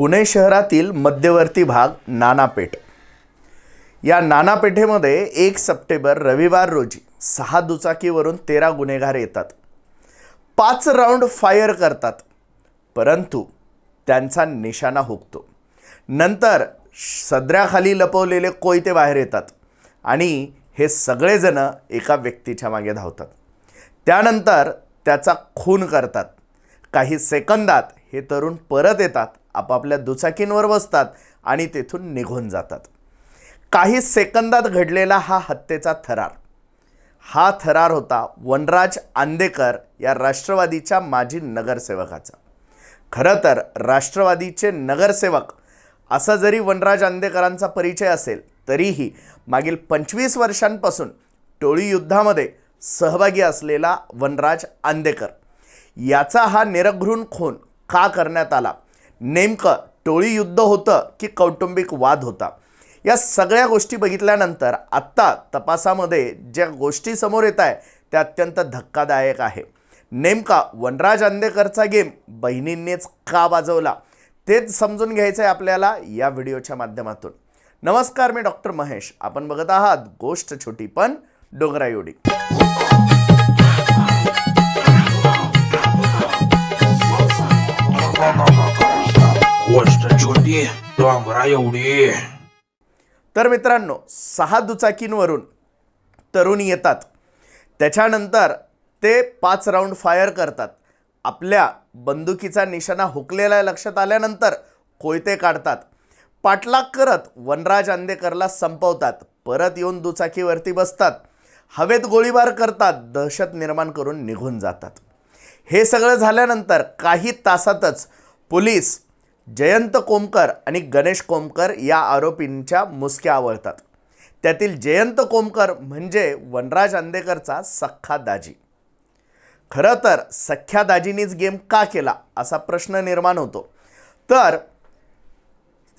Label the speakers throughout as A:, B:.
A: पुणे शहरातील मध्यवर्ती भाग नानापेठ. या नानापेठेमध्ये एक सप्टेंबर रविवार रोजी सहा दुचाकीवरून तेरा गुन्हेगार येतात. पाच राऊंड फायर करतात. परंतु त्यांचा निशाणा हुकतो. नंतर सदऱ्याखाली लपवलेले कोयते बाहेर येतात आणि हे सगळेजणं एका व्यक्तीच्या मागे धावतात. त्यानंतर त्याचा खून करतात. काही सेकंदात हे तरुण परत येतात आपापल्या दुचाकींवर बसतात आणि तेथून निघून जातात. काही सेकंदात घडलेला हा हत्येचा थरार. हा थरार होता वनराज आंदेकर या राष्ट्रवादीच्या माजी नगरसेवकाचा. खरं तर राष्ट्रवादीचे नगरसेवक असा जरी वनराज आंदेकरांचा परिचय असेल तरीही मागील पंचवीस वर्षांपासून टोळी युद्धामध्ये सहभागी असलेला वनराज आंदेकर याचा हा निरघृण खून का करण्यात आला? नेमकं टोळी युद्ध होतं की कौटुंबिक वाद होता? या सगळ्या गोष्टी बघितल्यानंतर आत्ता तपासामध्ये ज्या गोष्टी समोर येत आहे त्या अत्यंत धक्कादायक आहे. नेमका वनराज आंदेकरचा गेम बहिणींनीच का वाजवला? तेच समजून घ्यायचं आहे आपल्याला या व्हिडिओच्या माध्यमातून. नमस्कार मी डॉक्टर महेश. आपण बघत आहात गोष्ट छोटी पण
B: डोंगरायोडी. डोंगरा एवढी.
A: तर मित्रांनो सहा दुचाकींवरून तरुण येतात. त्याच्यानंतर ते पाच राऊंड फायर करतात. आपल्या बंदुकीचा निशाणा हुकलेला लक्षात आल्यानंतर कोयते काढतात. पाठलाग करत वनराज आंदेकरला संपवतात. परत येऊन दुचाकीवरती बसतात. हवेत गोळीबार करतात. दहशत निर्माण करून निघून जातात. हे सगळं झाल्यानंतर काही तासातच पोलीस जयंत कोमकर आणि गणेश कोमकर या आरोपींच्या मुसक्या आवळतात. त्यातील जयंत कोमकर म्हणजे वनराज आंदेकरचा सख्खा दाजी. खरं तर सख्ख्या दाजीनीच गेम का केला असा प्रश्न निर्माण होतो. तर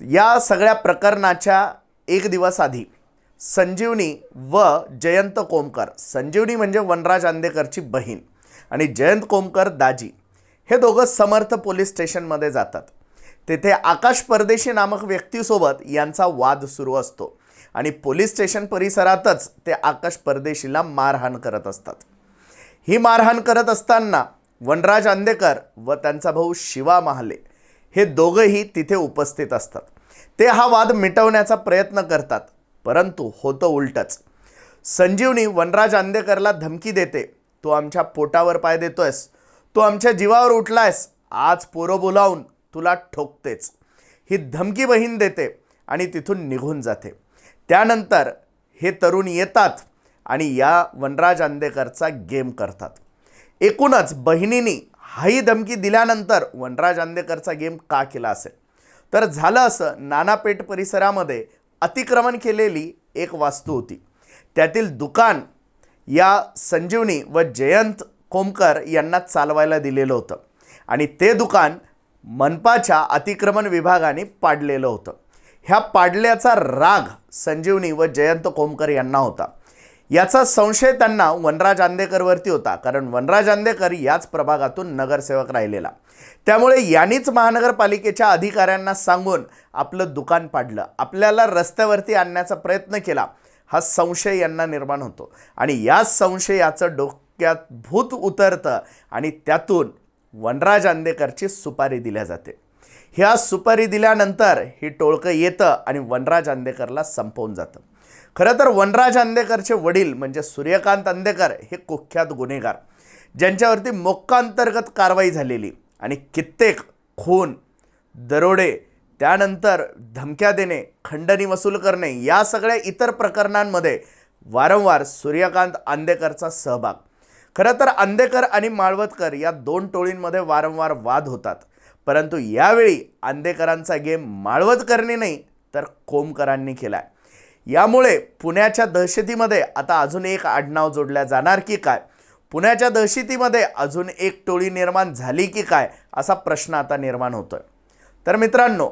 A: या सगळ्या प्रकरणाच्या एक दिवस आधी संजीवनी व जयंत कोमकर संजीवनी म्हणजे वनराज आंदेकरची बहीण आणि जयंत कोमकर दाजी हे दोघं समर्थ पोलीस स्टेशनमध्ये जातात. तेथे आकाश परदेशी नामक व्यक्तीसोबत यांचा वाद सुरू असतो. आणि पोलीस स्टेशन परिसरातच ते आकाश परदेशीला मारहाण करत असतात. ही मारहाण करत असताना वनराज आंदेकर व त्यांचा भाऊ शिवा महाले हे दोघंही तिथे उपस्थित असतात. ते हा वाद मिटवण्याचा प्रयत्न करतात परंतु होतं उलटच. संजीवनी वनराज आंदेकरला धमकी देते तू आमच्या पोटावर पाय देतोयस. तू आमच्या जीवावर उठलायस. आज पोरं बोलावून तुला ठोकतेच. ही धमकी बहीण देते आणि तिथून निघून जाते. त्यानंतर हे तरुण येतात आणि या वनराज आंदेकरचा गेम करतात. एकूणच बहिणीनी हाही धमकी दिल्यानंतर वनराज आंदेकरचा गेम का केला असेल? तर झालं असं नानापेठ परिसरामध्ये अतिक्रमण केलेली एक वास्तू होती. त्यातील दुकान या संजीवनी व जयंत कोमकर यांना चालवायला दिलेलं होतं. आणि ते दुकान मनपाच्या अतिक्रमण विभागाने पाडलेलं होतं. ह्या पाडल्याचा राग संजीवनी व जयंत कोमकर यांना होता. याचा संशय त्यांना वनराज आंदेकरवरती होता कारण वनराज आंदेकर याच प्रभागातून नगरसेवक राहिलेला. त्यामुळे यांनीच महानगरपालिकेच्या अधिकाऱ्यांना सांगून आपलं दुकान पाडलं. आपल्याला रस्त्यावरती आणण्याचा प्रयत्न केला हा संशय यांना निर्माण होतो. आणि या संशयाचं डोक्यात भूत उतरतं आणि त्यातून वनराज आंदेकरची सुपारी दिल्या जाते. ह्या सुपारी दिल्यानंतर ही टोळकं येतं आणि वनराज आंदेकरला संपवून जातं. खरं तर वनराज आंदेकरचे वडील म्हणजे सूर्यकांत आंदेकर हे कुख्यात गुन्हेगार. ज्यांच्यावरती मोक्कांतर्गत कारवाई झालेली आणि कित्येक खून दरोडे त्यानंतर धमक्या देणे खंडणी वसूल करणे या सगळ्या इतर प्रकरणांमध्ये वारंवार सूर्यकांत आंदेकरचा सहभाग. खरं तर आंदेकर आणि माळवतकर या दोन टोळींमध्ये वारंवार वाद होतात. परंतु यावेळी आंदेकरांचा गेम माळवतकरने नाही तर कोमकरांनी केला यामुळे पुण्याच्या दहशतीमध्ये आता अजून एक आडनाव जोडल्या जाणार की काय? पुण्याच्या दहशतीमध्ये अजून एक टोळी निर्माण झाली की काय? असा प्रश्न आता निर्माण होतोय. तर मित्रांनो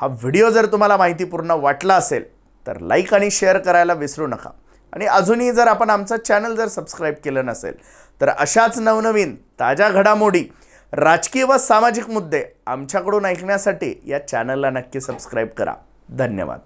A: हा व्हिडिओ जर तुम्हाला माहितीपूर्ण वाटला असेल तर लाईक आणि शेअर करायला विसरू नका. आणि अजूनही जर आपण आमचं चॅनल जर सबस्क्राईब केलं नसेल तर अशाच नवनवीन ताज्या घडामोडी राजकीय व सामाजिक मुद्दे आमच्याकडून ऐकण्यासाठी या चॅनलला नक्की सबस्क्राईब करा. धन्यवाद.